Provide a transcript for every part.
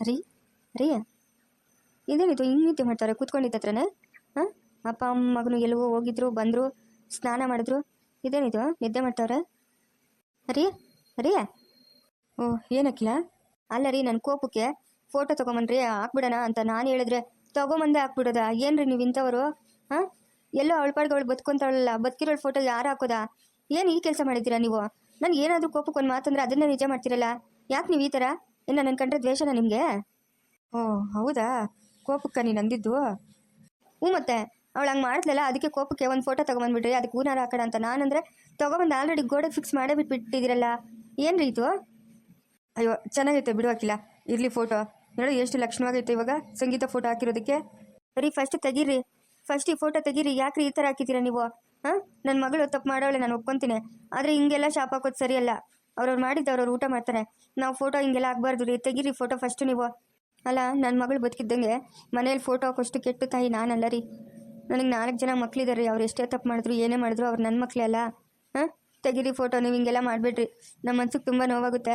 ರೀ ರೀ. ಇದೇನಿದು ಹಿಂಗೆ ನಿದ್ದೆ ಮಾಡ್ತಾರೆ? ಕೂತ್ಕೊಂಡಿದ್ದ ಹತ್ರನೇ? ಹಾಂ? ಅಪ್ಪ, ಅಮ್ಮ, ಮಗನು ಎಲ್ಲವೋ ಹೋಗಿದ್ರು, ಬಂದರು, ಸ್ನಾನ ಮಾಡಿದ್ರು. ಇದೇನಿದು ನಿದ್ದೆ ಮಾಡ್ತಾವ್ರೆ? ರೀ ರೀ. ಓ ಏನಕ್ಕಿಲ್ಲ ಅಲ್ಲ ರೀ ನನ್ನ ಕೋಪಕ್ಕೆ ಫೋಟೋ ತೊಗೊಂಬನ್ರಿ ಹಾಕ್ಬಿಡೋಣ ಅಂತ ನಾನು ಹೇಳಿದ್ರೆ ತೊಗೊಂಬಂದೆ ಹಾಕ್ಬಿಡೋದಾ? ಏನ್ರಿ ನೀವು ಇಂಥವರು? ಹಾಂ? ಎಲ್ಲೋ ಅವಳ ಪಾಡ್ಗೆ ಅವಳು ಬದುಕೊಂತಾಳಲ್ಲ, ಬದುಕಿರೋಳು ಫೋಟೋ ಯಾರು ಹಾಕೋದಾ? ಏನು ಈ ಕೆಲಸ ಮಾಡಿದ್ದೀರಾ ನೀವು? ನನಗೆ ಏನಾದರೂ ಕೋಪಕ್ಕೆ ಒಂದು ಮಾತಂದ್ರೆ ಅದನ್ನೇ ನಿಜ ಮಾಡ್ತೀರಲ್ಲ? ಯಾಕೆ ನೀವು ಈ ಥರ ಇನ್ನು ನನ್ನ ಕಂಡ್ರೆ ದ್ವೇಷನ ನಿಮಗೆ? ಓ, ಹೌದಾ? ಕೋಪಕ್ಕೆ ನೀನು ಅಂದಿದ್ದು? ಹ್ಞೂ ಮತ್ತೆ. ಅವಳು ಹಂಗೆ ಮಾಡಿದ್ಲಲ್ಲ ಅದಕ್ಕೆ ಕೋಪಕ್ಕೆ ಒಂದು ಫೋಟೋ ತೊಗೊಂಬಂದ್ಬಿಟ್ರಿ ಅದಕ್ಕೆ ಹೂನಾರ ಹಾಕೋಣ ಅಂತ. ನಾನಂದರೆ ತೊಗೊಂಬಂದು ಆಲ್ರೆಡಿ ಗೋಡೆ ಫಿಕ್ಸ್ ಮಾಡೇ ಬಿಟ್ಬಿಟ್ಟಿದ್ದೀರಲ್ಲ. ಏನು ಇದು? ಅಯ್ಯೋ, ಚೆನ್ನಾಗೈತೆ ಬಿಡು ಇರ್ಲಿ ಇರಲಿ ಫೋಟೋ ನೋಡಿ ಎಷ್ಟು ಲಕ್ಷಣವಾಗೈತೆ ಇವಾಗ, ಸಂಗೀತ ಫೋಟೋ ಹಾಕಿರೋದಕ್ಕೆ. ಸರಿ ಫಸ್ಟ್ ತೆಗೀರಿ. ಫಸ್ಟ್ ಈ ಫೋಟೋ ತೆಗೀರಿ. ಯಾಕ್ರಿ ಈ ಥರ ಹಾಕಿದ್ದೀರಾ ನೀವು? ಹಾಂ? ನನ್ನ ಮಗಳು ತಪ್ಪು ಮಾಡೋಳೆ, ನಾನು ಒಪ್ಕೊತೀನಿ. ಆದರೆ ಹಿಂಗೆಲ್ಲ ಶಾಪ್ ಹಾಕೋದು ಸರಿಯಲ್ಲ. ಅವ್ರವ್ರು ಮಾಡಿದ್ದು ಅವ್ರವ್ರು ಊಟ ಮಾಡ್ತಾರೆ. ನಾವು ಫೋಟೋ ಹಿಂಗೆಲ್ಲ ಆಗಬಾರ್ದು ರೀ. ತೆಗೀರಿ ಫೋಟೋ ಫಸ್ಟು ನೀವು. ಅಲ್ಲ ನನ್ನ ಮಗಳು ಬದುಕಿದ್ದಂಗೆ ಮನೇಲಿ ಫೋಟೋ ಹಾಕೋಷ್ಟು ಕೆಟ್ಟು ತಾಯಿ ನಾನಲ್ಲ ರೀ. ನನಗೆ ನಾಲ್ಕು ಜನ ಮಕ್ಳಿದ್ದಾರೆ ಅವ್ರು ಎಷ್ಟೇ ತಪ್ಪು ಮಾಡಿದ್ರು, ಏನೇ ಮಾಡಿದ್ರು ಅವ್ರು ನನ್ನ ಮಕ್ಕಳೇ ಅಲ್ಲ. ಹಾಂ? ತೆಗೀರಿ ಫೋಟೋ ನೀವು ಹಿಂಗೆಲ್ಲ ಮಾಡಬೇಡ್ರಿ. ನಮ್ಮ ಮನ್ಸಿಗೆ ತುಂಬ ನೋವಾಗುತ್ತೆ.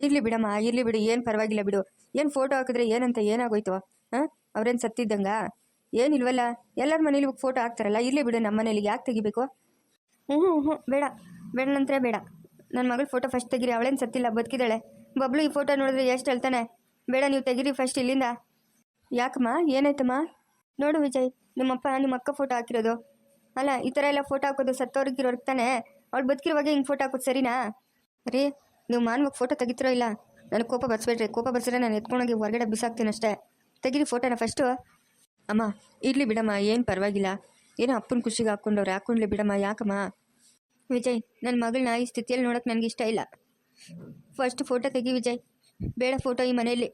ಇರಲಿ ಬಿಡಮ್ಮ, ಇರಲಿ ಬಿಡು. ಏನು ಪರವಾಗಿಲ್ಲ ಬಿಡು. ಏನು ಫೋಟೋ ಹಾಕಿದ್ರೆ ಏನಂತ ಏನಾಗೋಯ್ತು? ಹಾಂ? ಅವ್ರೇನು ಸತ್ತಿದ್ದಂಗ? ಏನಿಲ್ವಲ್ಲ ಎಲ್ಲರ ಮನೇಲಿ ಫೋಟೋ ಹಾಕ್ತಾರಲ್ಲ. ಇರಲಿ ಬಿಡು ನಮ್ಮ ಮನೇಲಿ. ಯಾಕೆ ತೆಗಿಬೇಕು? ಹ್ಞೂ ಹ್ಞೂ ಹ್ಞೂ ಬೇಡ. ಬೇಡ ನಂತರ ಬೇಡ. ನನ್ನ ಮಗಳು ಫೋಟೋ ಫಸ್ಟ್ ತೆಗೀರಿ, ಅವಳೇನು ಸತ್ತಿಲ್ಲ ಬದುಕಿದ್ದಾಳೆ ಬಬ್ಲು ಈ ಫೋಟೋ ನೋಡಿದ್ರೆ ಎಷ್ಟು ಹೇಳ್ತಾನೆ? ಬೇಡ, ನೀವು ತೆಗೀರಿ ಫಸ್ಟ್ ಇಲ್ಲಿಂದ. ಯಾಕಮ್ಮ? ಏನಾಯ್ತಮ್ಮ? ನೋಡು ವಿಜಯ್, ನಿಮ್ಮಪ್ಪ ನಿಮ್ಮ ಅಕ್ಕ ಫೋಟೋ ಹಾಕಿರೋದು. ಅಲ್ಲ, ಈ ಥರ ಎಲ್ಲ ಫೋಟೋ ಹಾಕೋದು ಸತ್ತೋರಿಗಿರೋರ್ಗೆ ತಾನೆ. ಅವ್ಳು ಬದುಕಿರುವಾಗ ಹಿಂಗೆ ಫೋಟೋ ಹಾಕೋದು ಸರಿನಾ? ರೀ, ನೀವು ಮಾನ್ವಾಗ ಫೋಟೋ ತೆಗಿತಿರೋ ಇಲ್ಲ? ನನಗೆ ಕೋಪ ಬರ್ಸ್ಬೇಡ್ರಿ. ಕೋಪ ಬರ್ಸಿದ್ರೆ ನಾನು ಎತ್ಕೊಂಡೋಗಿ ಹೊರಗಡೆ ಬಿಸಾಕ್ತೀನಿ ಅಷ್ಟೇ. ತೆಗೀರಿ ಫೋಟೋನ ಫಸ್ಟು ಅಮ್ಮ, ಇರಲಿ ಬಿಡಮ್ಮ, ಏನು ಪರವಾಗಿಲ್ಲ. ಏನೋ ಅಪ್ಪನ ಖುಷಿಗೆ ಹಾಕ್ಕೊಂಡವ್ರು ಹಾಕೊಂಡ್ಲಿ ಬಿಡಮ್ಮ, ಯಾಕಮ್ಮ? ವಿಜಯ್ ನನ್ನ ಮಗಳನ್ನ ಈ ಸ್ಥಿತಿಯಲ್ಲಿ ನೋಡೋಕೆ ನನಗೆ ಇಷ್ಟ ಇಲ್ಲ. ಫಸ್ಟ್ ಫೋಟೋ ತೆಗಿ ವಿಜಯ್. ಬೇಡ ಫೋಟೋ ಈ ಮನೆಯಲ್ಲಿ.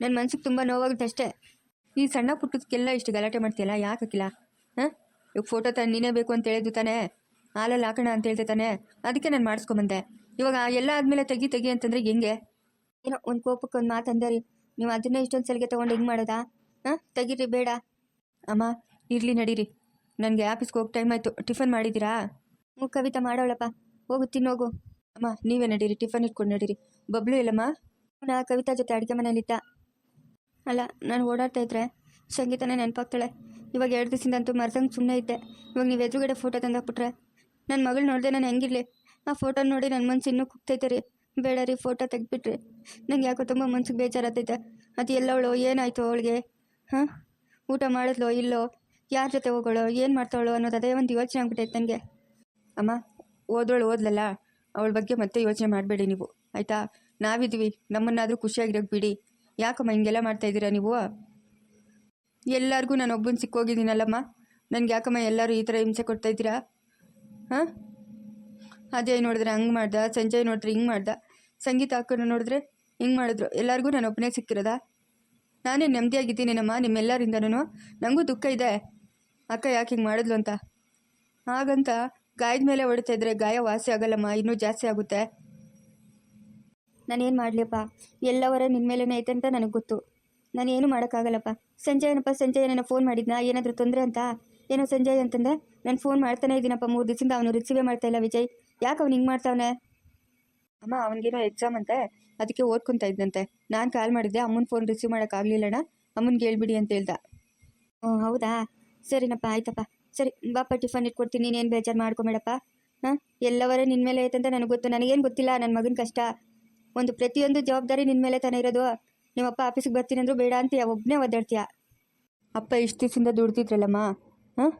ನನ್ನ ಮನ್ಸಿಗೆ ತುಂಬ ನೋವಾಗುತ್ತೆ ಅಷ್ಟೇ. ಈ ಸಣ್ಣ ಪುಟ್ಟದಕ್ಕೆಲ್ಲ ಇಷ್ಟು ಗಲಾಟೆ ಮಾಡ್ತೀಯಲ್ಲ, ಯಾಕೆ ಹಾಕಿಲ್ಲ ಹಾಂ? ಇವಾಗ ಫೋಟೋ ತಾನು ನೀನೇ ಬೇಕು ಅಂತ ಹೇಳಿದ್ದು ತಾನೇ? ಹಾಲಲ್ಲಿ ಹಾಕೋಣ ಅಂತ ಹೇಳ್ತೆ ತಾನೇ? ಅದಕ್ಕೆ ನಾನು ಮಾಡಿಸ್ಕೊಂಬಂದೆ. ಇವಾಗ ಎಲ್ಲ ಆದಮೇಲೆ ತೆಗಿ ತೆಗಿ ಅಂತಂದ್ರೆ ಹೆಂಗೆ? ಏನೋ ಒಂದು ಕೋಪಕ್ಕೆ ಒಂದು ಮಾತು ಅಂದರಿ ನೀವು ಅದನ್ನೇ ಇಷ್ಟೊಂದು ಸಲಿಗೆ ತೊಗೊಂಡು ಹೆಂಗೆ ಮಾಡೋದಾ? ಹಾಂ? ತೆಗೀರಿ, ಬೇಡ. ಅಮ್ಮ, ಇರಲಿ ನಡೀರಿ. ನನಗೆ ಆಫೀಸ್ಗೆ ಹೋಗಿ ಟೈಮ್ ಆಯಿತು. ಟಿಫನ್ ಮಾಡಿದ್ದೀರಾ? ಹ್ಞೂ ಕವಿತಾ ಮಾಡೋಳಪ್ಪ. ಹೋಗು, ತಿನ್ನೋಗು. ಅಮ್ಮ, ನೀವೇ ನಡೀರಿ, ಟಿಫನ್ ಇಟ್ಕೊಂಡು ನಡೀರಿ. ಬಬ್ಲು ಇಲ್ಲಮ್ಮ? ನಾ ಕವಿತಾ ಜೊತೆ ಅಡುಗೆ ಮನೇಲಿದ್ದ ಅಲ್ಲ, ನಾನು ಓಡಾಡ್ತಾ ಇದ್ರೆ ಸಂಗೀತನೇ ನೆನಪಾಗ್ತಾಳೆ. ಇವಾಗ ಎರಡು ದಿವಸದಿಂದ ಅಂತೂ ಮರ್ಸಂಗೆ ಸುಮ್ಮನೆ ಇದ್ದೆ. ಇವಾಗ ನೀವು ಎದುರುಗಡೆ ಫೋಟೋ ತಂದಾಕ್ಬಿಟ್ರೆ ನನ್ನ ಮಗಳು ನೋಡಿದೆ ನಾನು ಹೆಂಗಿರಲಿ? ಆ ಫೋಟೋ ನೋಡಿ ನನ್ನ ಮನ್ಸು ಇನ್ನೂ ಕುಗ್ತೈತೆ ರೀ. ಬೇಡ ರೀ ಫೋಟೋ ತೆಗ್ದುಬಿಟ್ರಿ. ನಂಗೆ ಯಾಕೋ ತುಂಬ ಮನ್ಸಿಗೆ ಬೇಜಾರಾಗ್ತೈತೆ ಅದು ಎಲ್ಲವಳು, ಏನಾಯ್ತು ಅವಳಿಗೆ? ಹಾಂ? ಊಟ ಮಾಡಿದ್ಲೋ, ಇಲ್ಲೋ? ಯಾರ ಜೊತೆ ಹೋಗೋಳು, ಏನು ಮಾಡ್ತಾವಳು ಅನ್ನೋದು ಅದೇ ಒಂದು ಯೋಚನೆ ಆಗ್ಬಿಟ್ಟೈತೆ ನನಗೆ. ಅಮ್ಮ, ಓದೋಳು ಓದ್ಲಲ್ಲ? ಅವಳ ಬಗ್ಗೆ ಮತ್ತೆ ಯೋಚನೆ ಮಾಡಬೇಡಿ ನೀವು. ಆಯಿತಾ? ನಾವಿದ್ವಿ. ನಮ್ಮನ್ನಾದರೂ ಖುಷಿಯಾಗಿರೋಕೆ ಬಿಡಿ. ಯಾಕಮ್ಮ ಹಿಂಗೆಲ್ಲ ಮಾಡ್ತಾ ಇದ್ದೀರಾ ನೀವು? ಎಲ್ಲರಿಗೂ ನಾನು ಒಬ್ಬನ ಸಿಕ್ಕೋಗಿದ್ದೀನಲ್ಲಮ್ಮ. ನನಗೆ ಯಾಕಮ್ಮ ಎಲ್ಲರೂ ಈ ಥರ ಹಿಂಸೆ ಕೊಡ್ತಾ ಇದ್ದೀರಾ? ಹಾಂ? ಅಜಯ್ ನೋಡಿದ್ರೆ ಹಂಗೆ ಮಾಡ್ದ? ಸಂಜಯ್ ನೋಡಿದ್ರೆ ಹಿಂಗೆ ಮಾಡ್ದ? ಸಂಗೀತ ಹಾಕೊಂಡು ನೋಡಿದ್ರೆ ಹಿಂಗೆ ಮಾಡಿದ್ರು? ಎಲ್ಲರಿಗೂ ನಾನು ಒಬ್ಬನೇ ಸಿಕ್ಕಿರೋದಾ? ನಾನೇ ನೆಮ್ಮದಿಯಾಗಿದ್ದೀನೇನಮ್ಮ, ನಿಮ್ಮೆಲ್ಲರಿಂದನೂ? ನನಗೂ ದುಃಖ ಇದೆ. ಅಕ್ಕ ಯಾಕೆ ಹಿಂಗೆ ಮಾಡಿದ್ಲು ಅಂತ? ಹಾಗಂತ ಗಾಯದ ಮೇಲೆ ಹೊಡಿತಾ ಇದ್ರೆ ಗಾಯ ವಾಸಿ ಆಗಲ್ಲಮ್ಮ, ಇನ್ನೂ ಜಾಸ್ತಿ ಆಗುತ್ತೆ. ನಾನೇನು ಮಾಡಲಿಪ್ಪ ಎಲ್ಲವರ ನಿನ್ನ ಮೇಲೇ ಐತೆ ಅಂತ ನನಗೆ ಗೊತ್ತು. ನಾನೇನು ಮಾಡೋಕ್ಕಾಗಲ್ಲಪ್ಪ. ಸಂಜೆ ಏನಪ್ಪ, ಸಂಜಯ್ ಫೋನ್ ಮಾಡಿದ್ನಾ? ಏನಾದರೂ ತೊಂದರೆ ಅಂತ? ಏನೋ ಸಂಜಯ್ ಅಂತಂದ್ರೆ ನಾನು ಫೋನ್ ಮಾಡ್ತಾನೆ ಇದ್ದೀನಪ್ಪ, ಮೂರು ದಿವಸದಿಂದ ಅವನು ರಿಸೀವೇ ಮಾಡ್ತಾ ಇಲ್ಲ ವಿಜಯ್. ಯಾಕೆ ಅವ್ನು ಹಿಂಗೆ ಮಾಡ್ತಾವನೆ? ಅಮ್ಮ, ಅವನಿಗೇನೋ ಎಕ್ಸಾಮ್ ಅಂತೆ. ಅದಕ್ಕೆ ಓದ್ಕೊತಾ ಇದ್ದಂತೆ ನಾನು ಕಾಲ್ ಮಾಡಿದ್ದೆ, ಅಮ್ಮನ ಫೋನ್ ರಿಸೀವ್ ಮಾಡೋಕ್ಕಾಗಲಿಲ್ಲಣ್ಣ ಅಮ್ಮನಿಗೆ ಹೇಳ್ಬಿಡಿ ಅಂತ ಹೇಳ್ದ. ಹೌದಾ? ಸರಿನಪ್ಪ, ಆಯ್ತಪ್ಪ. ಸರಿ, ಬಾಪ, ಟಿಫನ್ ಇಟ್ಕೊಡ್ತೀನಿ ನೀನೇನು ಬೇಜಾರು ಮಾಡ್ಕೊಬೇಡಪ್ಪ ಹಾಂ? ಎಲ್ಲವರ ನಿನ್ನ ಮೇಲೆ ಐತಂತ ನನಗೆ ಗೊತ್ತು, ನನಗೇನು ಗೊತ್ತಿಲ್ಲ ನನ್ನ ಮಗನ ಕಷ್ಟ. ಒಂದು ಪ್ರತಿಯೊಂದು ಜವಾಬ್ದಾರಿ ನಿನ್ನ ಮೇಲೆ ತಾನೇ ಇರೋದು. ನಿಮ್ಮಪ್ಪ ಆಫೀಸಿಗೆ ಬರ್ತೀನಿ ಅಂದರೂ ಬೇಡ ಅಂತೀಯ ಒಬ್ಬನೇ ಒದ್ದಾಡ್ತೀಯ. ಅಪ್ಪ, ಇಷ್ಟು ದಿವಸದಿಂದ ದುಡ್ತಿದ್ರಲ್ಲಮ್ಮ ಹಾಂ?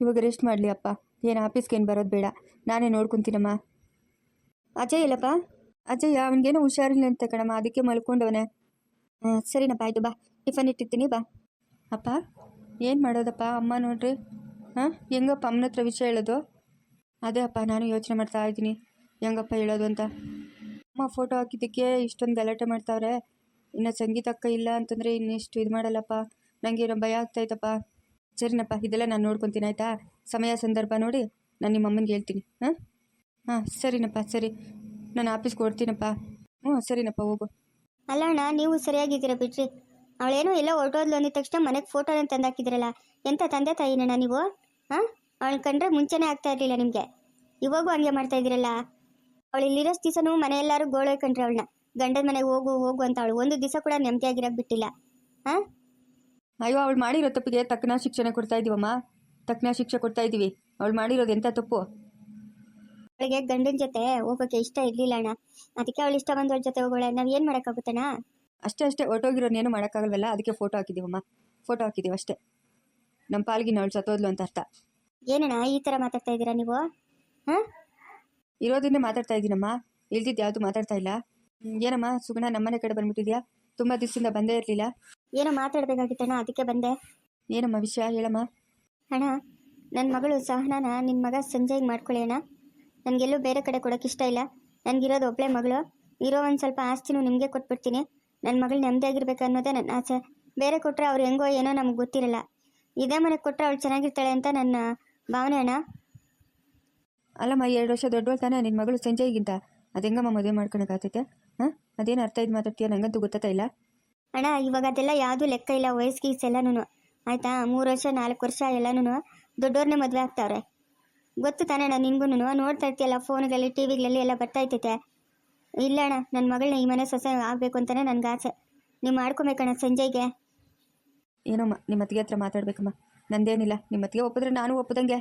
ಇವಾಗ ರೆಸ್ಟ್ ಮಾಡಲಿ ಅಪ್ಪ. ಏನು ಆಫೀಸ್ಗೆ ಏನು ಬರೋದು ಬೇಡ. ನಾನೇ ನೋಡ್ಕೊತೀನಮ್ಮ. ಅಜಯ್ ಇಲ್ಲಪ್ಪ ಅಜಯ್, ಅವನಿಗೇನೋ ಹುಷಾರಿಲ್ಲ ಅಂತ ಕಣಮ್ಮ, ಅದಕ್ಕೆ ಮಲ್ಕೊಂಡವನೆ. ಹಾಂ, ಸರಿನಪ್ಪ, ಆಯಿತು, ಬಾ. ಟಿಫನ್ ಇಟ್ಟಿರ್ತೀನಿ, ಬಾ. ಅಪ್ಪ, ಏನು ಮಾಡೋದಪ್ಪ? ಅಮ್ಮ ನೋಡ್ರಿ. ಹಾಂ? ಹೆಂಗಪ್ಪ ಅಮ್ಮನ ಹತ್ರ ವಿಷಯ ಹೇಳೋದು? ಅದೇ ಅಪ್ಪ, ನಾನು ಯೋಚನೆ ಮಾಡ್ತಾ ಇದ್ದೀನಿ. ಹೆಂಗಪ್ಪ ಹೇಳೋದು ಅಂತ. ಅಮ್ಮ ಫೋಟೋ ಹಾಕಿದ್ದಕ್ಕೆ ಇಷ್ಟೊಂದು ಗಲಾಟೆ ಮಾಡ್ತಾವ್ರೆ. ಇನ್ನು ಸಂಗೀತ ಅಕ್ಕ ಇಲ್ಲ ಅಂತಂದರೆ ಇನ್ನಿಷ್ಟು ಇದು ಮಾಡಲ್ಲಪ್ಪ? ನನಗೇನೋ ಭಯ ಆಗ್ತಾಯ್ತಪ್ಪ ಸರಿನಪ್ಪ, ಇದೆಲ್ಲ ನಾನು ನೋಡ್ಕೊತೀನಿ, ಆಯಿತಾ? ಸಮಯ ಸಂದರ್ಭ ನೋಡಿ ನಾನು ನಿಮ್ಮ ಅಮ್ಮನಿಗೆ ಹೇಳ್ತೀನಿ. ಹಾಂ? ಹಾಂ, ಸರಿನಪ್ಪ, ಸರಿ. ನಾನು ಆಫೀಸ್ಗೆ ಕೊಡ್ತೀನಪ್ಪ ಹ್ಞೂ ಸರಿನಪ್ಪ, ಹೋಗು. ಅಲ್ಲ ಅಣ್ಣ, ನೀವು ಸರಿಯಾಗಿದ್ದೀರಾ ಬಿಡ್ರಿ ಅವಳೇನೋ ಎಲ್ಲ ಹೊರಟೋದ್ಲು ಅಂದಿದ ತಕ್ಷಣ ಮನೆಗೆ ಫೋಟೋನ ತಂದಾಕಿದ್ರಲ್ಲ. ಎಂಥ ತಂದೆ ತಾಯಿನಣ್ಣ ನೀವು? ಹಾಂ? ಅವಳು ಕಂಡ್ರೆ ಮುಂಚೆನೇ ಆಗ್ತಾ ಇರಲಿಲ್ಲ ನಿಮಗೆ. ಇವಾಗೂ ಹಂಗೆ ಮಾಡ್ತಾ ಇದ್ದೀರಲ್ಲ? ಅವಳು ಇಲ್ಲಿರೋ ದಿವಸನೂ ಮನೆಯೆಲ್ಲರೂ ಗೋಳೋಯ್ ಕಂಡ್ರೆ ಅವಳನ್ನ. ಗಂಡನ ಮನೆಗೆ ಹೋಗು ಹೋಗು ಅಂತ ಅವಳು. ಒಂದು ದಿವಸ ಕೂಡ ನೆಮ್ಮದಿಯಾಗಿರೋಕೆ ಬಿಟ್ಟಿಲ್ಲ. ಹಾಂ? ಅಯ್ಯೋ ಅವಳು ಮಾಡಿರೋ ತಪ್ಪಿಗೆ ತಕ್ಕನ ಶಿಕ್ಷಣ ಕೊಡ್ತಾ ಇದೀವಮ್ಮ ತಕ್ಕನ ಶಿಕ್ಷೆ ಕೊಡ್ತಾ ಇದ್ದೀವಿ. ಅವಳು ಮಾಡಿರೋದು ಎಂಥ ತಪ್ಪು? ಅವಳಿಗೆ ಗಂಡನ ಜೊತೆ ಹೋಗೋಕೆ ಇಷ್ಟ ಇರ್ಲಿಲ್ಲ ಅಣ್ಣ. ಅದಕ್ಕೆ ಅವಳು ಇಷ್ಟ ಬಂದವಳ ಜೊತೆ ಹೋಗೋಳೆ. ನಾವ್ ಏನ್ ಮಾಡೋಕ್ಕಾಗುತ್ತಣ್ಣ ಅಷ್ಟೇ ಅಷ್ಟೇ. ಒಟ್ಟೋಗಿರೋನೇನು ಮಾಡೋಕ್ಕಾಗಲ್ವಲ್ಲ? ಅದಕ್ಕೆ ಫೋಟೋ ಹಾಕಿದ್ದೀವಮ್ಮ. ಫೋಟೋ ಹಾಕಿದ್ದೀವಿ ಅಷ್ಟೇ. ನಮ್ಮ ಪಾಲ್ಗಿನ ಅವಳು ಸತ್ತೋದ್ಲು ಅಂತ ಅರ್ಥ. ಏನಣ್ಣ ಈ ತರ ಮಾತಾಡ್ತಾ ಇದ್ದೀರಾ ನೀವು? ಹಾಂ? ಇರೋದನ್ನೇ ಮಾತಾಡ್ತಾ ಇದ್ದೀನಮ್ಮ. ಇಲ್ದಿದ್ದು ಯಾವುದು ಮಾತಾಡ್ತಾ ಇಲ್ಲ. ಹ್ಮ್, ಏನಮ್ಮ ಸುಗುಣ ನಮ್ಮನೆ ಕಡೆ ಬಂದ್ಬಿಟ್ಟಿದ್ಯಾ? ತುಂಬ ದಿವಸದಿಂದ ಬಂದೇ ಇರಲಿಲ್ಲ. ಏನೋ ಮಾತಾಡ್ಬೇಕಾಗಿತ್ತಣ್ಣ ಅದಕ್ಕೆ ಬಂದೆ. ಏನಮ್ಮ ವಿಷಯ ಹೇಳಮ್ಮ. ಅಣ್ಣ ನನ್ನ ಮಗಳು ಸಹನಾನ ನಿನ್ನ ಮಗ ಸಂಜಯ್ ಮಾಡ್ಕೊಳ್ಳಿ ಅಣ್ಣ. ನನಗೆಲ್ಲೂ ಬೇರೆ ಕಡೆ ಕೊಡೋಕೆ ಇಷ್ಟ ಇಲ್ಲ. ನನಗಿರೋದು ಒಬ್ಬಳೆ ಮಗಳು. ಇರೋ ಒಂದು ಸ್ವಲ್ಪ ಆಸ್ತಿನೂ ನಿಮಗೆ ಕೊಟ್ಬಿಡ್ತೀನಿ. ನನ್ನ ಮಗಳು ನೆಮ್ಮದಿಯಾಗಿರ್ಬೇಕು ಅನ್ನೋದೇ ನನ್ನ ಆಸೆ. ಬೇರೆ ಕೊಟ್ಟರೆ ಅವ್ರು ಹೆಂಗೋ ಏನೋ ನಮ್ಗೆ ಗೊತ್ತಿರಲ್ಲ. ಇದೇ ಮನೆಗೆ ಕೊಟ್ಟರೆ ಅವಳು ಚೆನ್ನಾಗಿರ್ತಾಳೆ ಅಂತ ನನ್ನ ಭಾವನೆ ಅಣ್ಣ. ಅಲ್ಲಮ್ಮ ಎರಡು ವರ್ಷ ದೊಡ್ಡವಳು ತಾನೆ ನಿನ್ನ ಮಗಳು ಸಂಜಯ್ಗಿಂತ ಅದು ಹೆಂಗಮ್ಮ ಮದುವೆ ಮಾಡ್ಕೊಳಕ್ಕಾಗ್ತೈತೆ ಹಾಂ? ಅದೇನು ಅರ್ಥ ಇದು ಮಾತಾಡ್ತೀಯ? ನಂಗಂತೂ ಗೊತ್ತಾಗ್ತಾ ಇಲ್ಲ. ಅಣ್ಣ ಇವಾಗ ಅದೆಲ್ಲ ಯಾವುದೂ ಲೆಕ್ಕ ಇಲ್ಲ ವಯಸ್ಸಿಗೆ ಎಲ್ಲನೂ ಆಯ್ತಾ? ಮೂರು ವರ್ಷ ನಾಲ್ಕು ವರ್ಷ ಎಲ್ಲನೂ ದೊಡ್ಡವ್ರನ್ನೇ ಮದುವೆ ಆಗ್ತಾವ್ರೆ. ಗೊತ್ತು ತಾನೇ ಅಣ್ಣ ನಿನ್ಗೂ ನೋಡ್ತಾ ಇರ್ತೀಯಲ್ಲ ಫೋನ್ಗಳಲ್ಲಿ ಟಿ ವಿಗಳಲ್ಲಿ ಎಲ್ಲ ಬರ್ತಾ ಇರ್ತೈತೆ. ಇಲ್ಲ ಅಣ್ಣ ನನ್ನ ಮಗಳನ್ನ ಈ ಮನೆ ಸೊಸೆ ಆಗಬೇಕು ಅಂತಾನೆ ನನಗೆ ಆಸೆ ನೀವು ಮಾಡ್ಕೊಬೇಕಣ್ಣ ಸಂಜಯ್ಗೆ ಏನಮ್ಮ ನಿಮ್ಮ ಅತ್ತಿಗೆ ಹತ್ರ ಮಾತಾಡ್ಬೇಕಮ್ಮ. ನಂದೇನಿಲ್ಲ. ನಿಮ್ಮ ಅತ್ತಿಗೆ ಒಪ್ಪಿದ್ರೆ ನಾನು ಒಪ್ಪದಂಗೆ.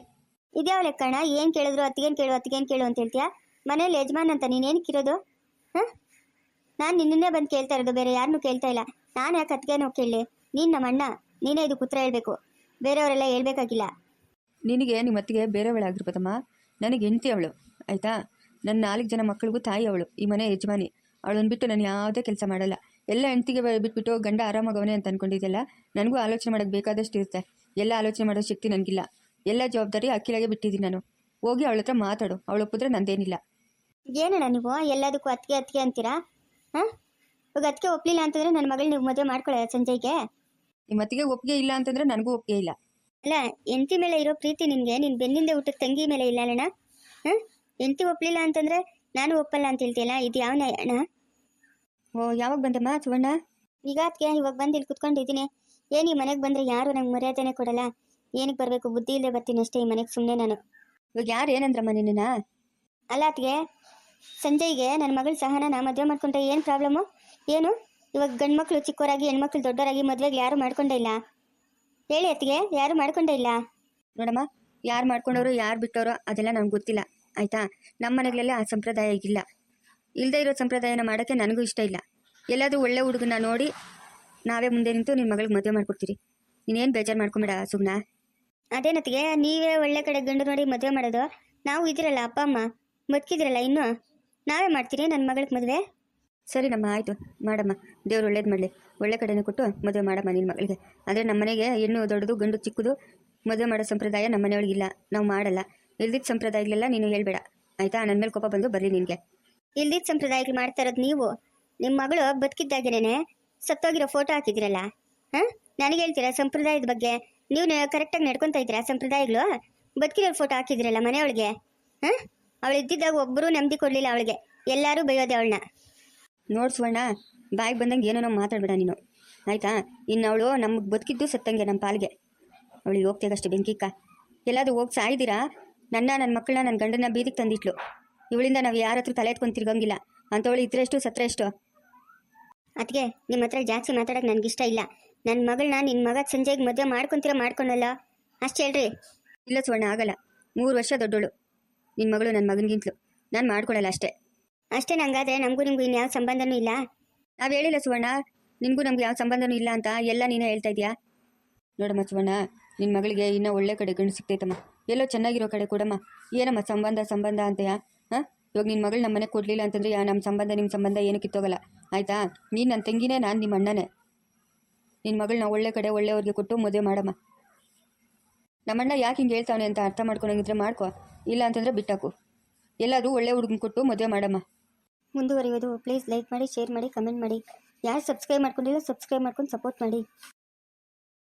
ಇದ್ಯಾವ ಕಣ ಏನ್ ಏನು ಕೇಳಿದ್ರು? ಅತ್ತಿಗೇನು ಕೇಳು ಅತ್ತಿಗೇನು ಕೇಳು ಅಂತ ಹೇಳ್ತೀಯಾ? ಮನೇಲಿ ಯಜಮಾನ್ ಅಂತ ನೀನೇನಕ್ಕಿರೋದು ಹಾಂ? ನಾನು ನಿನ್ನನ್ನೇ ಬಂದು ಕೇಳ್ತಾ ಇರೋದು ಬೇರೆ ಯಾರನ್ನೂ ಕೇಳ್ತಾ ಇಲ್ಲ. ನಾನು ಯಾಕೆ ಅತ್ತಿಗೆನೋ ಕೇಳಲಿ? ನೀನು ನಮ್ಮ ಅಣ್ಣ. ನೀನೇ ಇದು ಕುತ್ರ ಹೇಳ್ಬೇಕು. ಬೇರೆಯವರೆಲ್ಲ ಹೇಳ್ಬೇಕಾಗಿಲ್ಲ. ನಿನಗೆ ನಿಮ್ಮ ಅತ್ತಿಗೆ ಬೇರೆಯವಳಾಗಿರ್ಬೋದಮ್ಮ ನನಗೆ ಹೆಂಡತಿ ಅವಳು. ಆಯಿತಾ? ನನ್ನ ನಾಲ್ಕು ಜನ ಮಕ್ಕಳಿಗೂ ತಾಯಿ ಅವಳು. ಈ ಮನೆ ಯಜಮಾನಿ. ಅವಳನ್ನ ಬಿಟ್ಟು ನಾನು ಯಾವುದೇ ಕೆಲಸ ಮಾಡಲ್ಲ. ಎಲ್ಲ ಹೆಂಡ್ತಿಗೆ ಬಿಟ್ಬಿಟ್ಟು ಗಂಡ ಆರಾಮಾಗವನೇ ಅಂತ ಅನ್ಕೊಂಡಿದ್ದೆಲ್ಲ ನನಗೂ ಆಲೋಚನೆ ಮಾಡೋಕ್ಕೆ ಬೇಕಾದಷ್ಟು ಇರುತ್ತೆ. ಎಲ್ಲ ಆಲೋಚನೆ ಮಾಡೋ ಶಕ್ತಿ ನನಗಿಲ್ಲ. ಎಲ್ಲ ಜವಾಬ್ದಾರಿ ಅಕ್ಕಿಲಾಗೆ ಬಿಟ್ಟಿದ್ದೀನಿ ನಾನು. ಹೋಗಿ ಅವಳ ಹತ್ರ ಮಾತಾಡು. ಅವಳು ಒಪ್ಪಿದ್ರೆ ನಂದೇನಿಲ್ಲ. ಏನಣ್ಣ ನೀವು? ಎಲ್ಲದಕ್ಕೂ ಅತ್ತಿಗೆ ಅತ್ತಿಗೆ ಅಂತೀರಾ? ಹಾಂ? ಇವಾಗ ಅತ್ತಿಗೆ ಒಪ್ಪಲಿಲ್ಲ ಅಂತಂದ್ರೆ ನನ್ನ ಮಗಳು ನೀವು ಮದುವೆ ಮಾಡ್ಕೊಳ್ಳೋ ಸಂಜಯ್ಗೆ ನಿಮ್ಮ ಅತ್ತಿಗೆ ಒಪ್ಪಿಗೆ ಇಲ್ಲ ಅಂತಂದ್ರೆ ನನಗೂ ಒಪ್ಪಿಗೆ ಇಲ್ಲ. ಅಲ್ಲ ಎಂತಿ ಮೇಲೆ ಇರೋ ಪ್ರೀತಿ ನಿನಗೆ ನಿನ್ನ ಬೆನ್ನಿಂದ ಊಟಕ್ಕೆ ತಂಗಿ ಮೇಲೆ ಇಲ್ಲ ಅಣ್ಣ ಹಾಂ? ಎಂತಿ ಒಪ್ಪಲಿಲ್ಲ ಅಂತಂದ್ರೆ ನಾನು ಒಪ್ಪಲ್ಲ ಅಂತ ಹೇಳ್ತೀಯಲ್ಲ ಇದು ಯಾವ ಅಣ್ಣ? ಓ ಯಾವಾಗ ಬಂದಮ್ಮ ಸುವರ್ಣ ಈಗ ಅದಕ್ಕೆ ಇವಾಗ ಬಂದು ಇಲ್ಲಿ ಕುತ್ಕೊಂಡಿದ್ದೀನಿ. ಏನು ಈ ಮನೆಗೆ ಬಂದರೆ ಯಾರು ನಂಗೆ ಮರ್ಯಾದೆನೇ ಕೊಡಲ್ಲ? ಏನಕ್ಕೆ ಬರಬೇಕು? ಬುದ್ಧಿ ಇಲ್ಲದೆ ಬರ್ತೀನಿ ಅಷ್ಟೇ ಈ ಮನೆಗೆ ಸುಮ್ಮನೆ ನಾನು. ಇವಾಗ ಯಾರು ಏನಂದ್ರಮ್ಮ ನಿನ್ನ ಅಲ್ಲ ಅದಕ್ಕೆ ಸಂಜಯ್ಗೆ ನನ್ನ ಮಗಳು ಸಹನ ಮದುವೆ ಮಾಡ್ಕೊಂಡ್ರೆ ಏನು ಪ್ರಾಬ್ಲಮ್ಮು ಏನು? ಇವಾಗ ಗಂಡು ಮಕ್ಕಳು ಚಿಕ್ಕವರಾಗಿ ಹೆಣ್ಮಕ್ಳು ದೊಡ್ಡವರಾಗಿ ಮದುವೆಗೆ ಯಾರು ಮಾಡ್ಕೊಂಡೇ ಇಲ್ಲ? ಹೇಳಿ ಅತ್ತಿಗೆ ಯಾರು ಮಾಡ್ಕೊಂಡೇ ಇಲ್ಲ? ನೋಡಮ್ಮ ಯಾರು ಮಾಡ್ಕೊಂಡವರು ಯಾರು ಬಿಟ್ಟವರು ಅದೆಲ್ಲ ನಮ್ಗೆ ಗೊತ್ತಿಲ್ಲ. ಆಯಿತಾ? ನಮ್ಮ ಮನೆಗಳೆಲ್ಲ ಆ ಸಂಪ್ರದಾಯ ಈಗಿಲ್ಲ ಇಲ್ಲದೆ ಇರೋ ಸಂಪ್ರದಾಯನ ಮಾಡೋಕ್ಕೆ ನನಗೂ ಇಷ್ಟ ಇಲ್ಲ. ಎಲ್ಲಾದರೂ ಒಳ್ಳೆ ಹುಡುಗನ ನೋಡಿ ನಾವೇ ಮುಂದೆ ನಿಂತು ನಿನ್ನ ಮಗಳಿಗೆ ಮದುವೆ ಮಾಡ್ಕೊಡ್ತೀರಿ. ನೀನೇನು ಬೇಜಾರು ಮಾಡ್ಕೊಂಬೇಡ ಸುಮ್ಮನೆ ಅದೇನತ್ತಿಗೆ ನೀವೇ ಒಳ್ಳೆ ಕಡೆ ಗಂಡು ನೋಡಿ ಮದುವೆ ಮಾಡೋದು ನಾವು ಇದ್ದೀರಲ್ಲ ಅಪ್ಪ ಅಮ್ಮ ಬದುಕಿದಿರಲ್ಲ ಇನ್ನು? ನಾವೇ ಮಾಡ್ತೀರಿ ನನ್ನ ಮಗಳಿಗೆ ಮದುವೆ? ಸರಿ ನಮ್ಮ ಆಯಿತು. ಮಾಡಮ್ಮ ದೇವ್ರು ಒಳ್ಳೇದು ಮಾಡಲಿ. ಒಳ್ಳೆ ಕಡೆನೇ ಕೊಟ್ಟು ಮದುವೆ ಮಾಡಮ್ಮ ನಿನ್ನ ಮಗಳಿಗೆ. ಆದರೆ ನಮ್ಮ ಮನೆಗೆ ಹೆಣ್ಣು ದೊಡ್ಡದು ಗಂಡು ಚಿಕ್ಕದು ಮದುವೆ ಮಾಡೋ ಸಂಪ್ರದಾಯ ನಮ್ಮ ಮನೆಯೊಳಗಿಲ್ಲ. ನಾವು ಮಾಡಲ್ಲ. ಇಲ್ದಿದ್ದ ಸಂಪ್ರದಾಯಗಳೆಲ್ಲ ನೀನು ಹೇಳ್ಬೇಡ. ಆಯಿತಾ? ನನ್ನ ಮೇಲೆ ಕೋಪ ಬಂದು ಬರಲಿ ನಿನಗೆ. ಇಲ್ದಿದ್ದ ಸಂಪ್ರದಾಯಕ್ಕೆ ಮಾಡ್ತಾ ಇರೋದು ನೀವು. ನಿಮ್ಮ ಮಗಳು ಬದುಕಿದ್ದಾಗೇನೆ ಸತ್ತೋಗಿರೋ ಫೋಟೋ ಹಾಕಿದಿರಲ್ಲ? ಹಾಂ? ನನಗೆ ಹೇಳ್ತೀರಾ ಸಂಪ್ರದಾಯದ ಬಗ್ಗೆ? ನೀವು ಕರೆಕ್ಟಾಗಿ ನಡ್ಕೊತಾ ಇದ್ದೀರಾ ಸಂಪ್ರದಾಯಗಳು? ಬದುಕಿರೋ ಫೋಟೋ ಹಾಕಿದಿರಲ್ಲ ಮನೆಯೊಳಗೆ? ಹಾಂ? ಅವಳು ಇದ್ದಿದ್ದಾಗ ಒಬ್ಬರು ನೆಮ್ಮದಿ ಕೊಡಲಿಲ್ಲ ಅವಳಿಗೆ. ಎಲ್ಲರೂ ಬೈಯೋದೆ ಅವಳನ್ನ. ನೋಡ್ ಸುವರ್ಣ, ಬಾಯಿಗೆ ಬಂದಂಗೆ ಏನೋ ನಾವು ಮಾತಾಡಬೇಡ ನೀನು. ಆಯ್ತಾ? ಇನ್ನು ಅವಳು ನಮಗೆ ಬದುಕಿದ್ದು ಸತ್ತಂಗೆ ನಮ್ಮ ಪಾಲಿಗೆ. ಅವಳಿಗೆ ಹೋಗ್ತೇಗಷ್ಟು ಬೆಂಕಿಕ್ಕ ಎಲ್ಲಾದರೂ ಹೋಗಿ ಸಾಯ್ದಿರಾ? ನನ್ನ ನನ್ನ ಮಕ್ಕಳನ್ನ ನನ್ನ ಗಂಡನ ಬೀದಿಗೆ ತಂದಿಟ್ಲು. ಇವಳಿಂದ ನಾವು ಯಾರ ಹತ್ರ ತಲೆ ಎತ್ಕೊಂಡು ತಿರ್ಗಂಗಿಲ್ಲ. ಅಂಥವಳು ಇದ್ರೆಷ್ಟು ಸತ್ರೆಷ್ಟು? ಅದಕ್ಕೆ ನಿಮ್ಮ ಹತ್ರ ಜಾಸ್ತಿ ಮಾತಾಡೋಕೆ ನನಗಿಷ್ಟ ಇಲ್ಲ. ನನ್ನ ಮಗಳನ್ನ ನಿನ್ನ ಮಗ ಸಂಜೆಗೆ ಮದುವೆ ಮಾಡ್ಕೊಂತೀರ ಮಾಡ್ಕೊಳಲ್ಲ ಅಷ್ಟು ಹೇಳ್ರಿ. ಇಲ್ಲ ಸುವರ್ಣ ಆಗಲ್ಲ. ಮೂರು ವರ್ಷ ದೊಡ್ಡೋಳು. ನಿನ್ನ ಮಗಳು ನನ್ನ ಮಗನಿಗಿಂತಲೂ. ನಾನು ಮಾಡ್ಕೊಳಲ್ಲ ಅಷ್ಟೇ. ಅಷ್ಟೇ ನಂಗಾದ್ರೆ ನಮಗೂ ನಿಮಗೂ ಇನ್ಯಾವ ಸಂಬಂಧನೂ ಇಲ್ಲ? ನಾವು ಹೇಳಿಲ್ಲ ಸುವರ್ಣ. ನಿನಗೂ ನಮ್ಗೆ ಯಾವ ಸಂಬಂಧನೂ ಇಲ್ಲ ಅಂತ ಎಲ್ಲ ನೀನೇ ಹೇಳ್ತಾ ಇದೀಯಾ? ನೋಡಮ್ಮ ಸುವರ್ಣ ನಿನ್ನ ಮಗಳಿಗೆ ಇನ್ನೂ ಒಳ್ಳೆ ಕಡೆ ಗಂಡು ಸಿಗ್ತೈತಮ್ಮ. ಎಲ್ಲೋ ಚೆನ್ನಾಗಿರೋ ಕಡೆ ಕೊಡಮ್ಮ. ಏನಮ್ಮ ಸಂಬಂಧ ಸಂಬಂಧ ಅಂತಯಾ? ಹಾಂ? ಇವಾಗ ನಿನ್ನ ಮಗಳು ನಮ್ಮ ಮನೆಗೆ ಕೊಡಲಿಲ್ಲ ಅಂತಂದರೆ ಯಾ ನಮ್ಮ ಸಂಬಂಧ ನಿಮ್ಮ ಸಂಬಂಧ ಏನು ಕಿತ್ತೋಗಲ್ಲ. ಆಯಿತಾ? ನೀನು ನನ್ನ ತಂಗಿನೇ, ನಾನು ನಿಮ್ಮ ಅಣ್ಣನೇ. ನಿನ್ನ ಮಗಳನ್ನ ಒಳ್ಳೆ ಕಡೆ ಒಳ್ಳೆಯವ್ರಿಗೆ ಕೊಟ್ಟು ಮದುವೆ ಮಾಡಮ್ಮ. ನಮ್ಮಣ್ಣ ಯಾಕೆ ಹಿಂಗೆ ಹೇಳ್ತಾವನೆ ಅಂತ ಅರ್ಥ ಮಾಡ್ಕೊಂಡಂಗಿದ್ರೆ ಮಾಡ್ಕೊ. ಇಲ್ಲ ಅಂತಂದರೆ ಬಿಟ್ಟಾಕು. ಎಲ್ಲಾದರೂ ಒಳ್ಳೆ ಹುಡುಗನ ಕೊಟ್ಟು ಮದುವೆ ಮಾಡಮ್ಮ. ಮುಂದುವರಿಯೋದು. ಪ್ಲೀಸ್ ಲೈಕ್ ಮಾಡಿ, ಶೇರ್ ಮಾಡಿ, ಕಮೆಂಟ್ ಮಾಡಿ. ಯಾರು ಸಬ್ಸ್ಕ್ರೈಬ್ ಮಾಡ್ಕೊಂಡಿಲ್ಲ ಸಬ್ಸ್ಕ್ರೈಬ್ ಮಾಡ್ಕೊಂಡು ಸಪೋರ್ಟ್ ಮಾಡಿ.